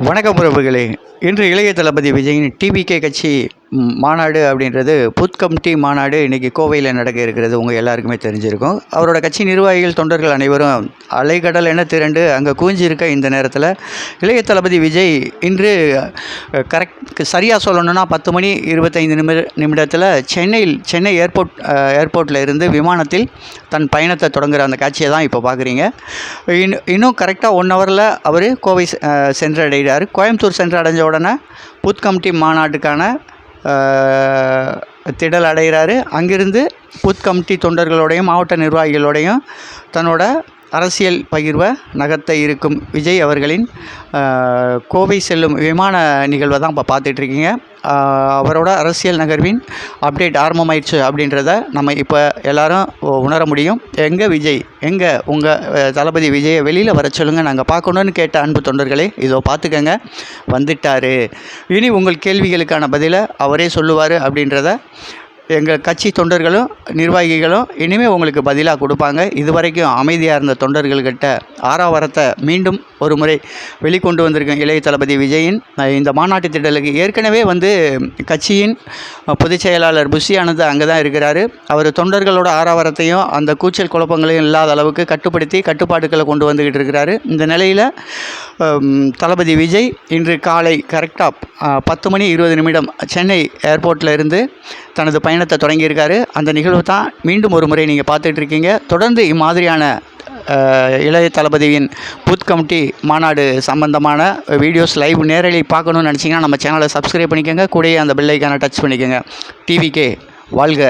வணக்கம் உறவுகளே. இன்று இளைய தளபதி விஜயின் டிவிகே கட்சி மாநாடு அப்படின்றது புத் கமிட்டி மாநாடு இன்றைக்கி கோவையில் நடக்க இருக்கிறது உங்கள் எல்லாருக்குமே தெரிஞ்சிருக்கும். அவரோட கட்சி நிர்வாகிகள் தொண்டர்கள் அனைவரும் அலைக்கடல் என திரண்டு அங்கே குவிஞ்சிருக்க இந்த நேரத்தில் இளைய தளபதி விஜய் இன்று கரெக்ட் சரியாக சொல்லணும்னா பத்து மணி இருபத்தைந்து நிமிட நிமிடத்தில் சென்னையில் சென்னை ஏர்போர்ட் ஏர்போர்ட்டில் இருந்து விமானத்தில் தன் பயணத்தை தொடங்குற அந்த காட்சியை தான் இப்போ பார்க்குறீங்க இன்னும் இன்னும் கரெக்டாக ஒன் ஹவரில் அவர் கோவை சென்றடைகிறார். கோயம்புத்தூர் சென்றடைஞ்ச உடனே புத் கமிட்டி மாநாட்டுக்கான திடல் அடைகிறாரு. அங்கிருந்து பூத் கமிட்டி தொண்டர்களோடையும் மாவட்ட நிர்வாகிகளோடையும் தன்னோட அரசியல் பகிர்வை நகர்த்த இருக்கும் விஜய் அவர்களின் கோவை செல்லும் விமான நிகழ்வை தான் இப்போ பார்த்துட்ருக்கீங்க. அவரோட அரசியல் நகர்வின் அப்டேட் ஆரம்பமாயிடுச்சு அப்படின்றத நம்ம இப்போ எல்லாரும் உணர முடியும். எங்கே விஜய் எங்கே உங்கள் தளபதி விஜயை வெளியில் வர சொல்லுங்கள் நாங்கள் பார்க்கணுன்னு கேட்ட அன்பு தொண்டர்களே இதோ பார்த்துக்கங்க. வந்துட்டார். இனி உங்கள் கேள்விகளுக்கான பதிலை அவரே சொல்லுவார் அப்படின்றத எங்கள் கட்சி தொண்டர்களும் நிர்வாகிகளும் இனிமேல் உங்களுக்கு பதிலாக கொடுப்பாங்க. இதுவரைக்கும் அமைதியாக இருந்த தொண்டர்கள்கிட்ட ஆறாவரத்தை மீண்டும் ஒரு முறை வெளிக்கொண்டு வந்திருக்கேன். இளைய தளபதி விஜயின் இந்த மாநாட்டு திட்டலுக்கு ஏற்கனவே வந்து கட்சியின் பொதுச்செயலாளர் பொதுச் செயலாளர் அங்கே தான் இருக்கிறாரு. அவர் தொண்டர்களோட ஆறாவரத்தையும் அந்த கூச்சல் குழப்பங்களையும் இல்லாத அளவுக்கு கட்டுப்படுத்தி கட்டுப்பாடுகளை கொண்டு வந்துக்கிட்டு இருக்கிறாரு. இந்த நிலையில் தளபதி விஜய் இன்று காலை கரெக்டாக பத்து மணி இருபது நிமிடம் சென்னை ஏர்போர்ட்டில் இருந்து தனது பயணத்தை தொடங்கியிருக்காரு. அந்த நிகழ்வு தான் மீண்டும் ஒரு முறை நீங்கள் பார்த்துட்டு இருக்கீங்க. தொடர்ந்து இம்மாதிரியான இளைய தளபதியின் பூத் கமிட்டி மாநாடு சம்பந்தமான வீடியோஸ் லைவ் நேரலை பார்க்கணும்னு நினச்சிங்கன்னா நம்ம சேனலை சப்ஸ்கிரைப் பண்ணிக்கோங்க. கூடயே அந்த பெல்லைக்கான டச் பண்ணிக்கோங்க. டிவிக்கே வாழ்க.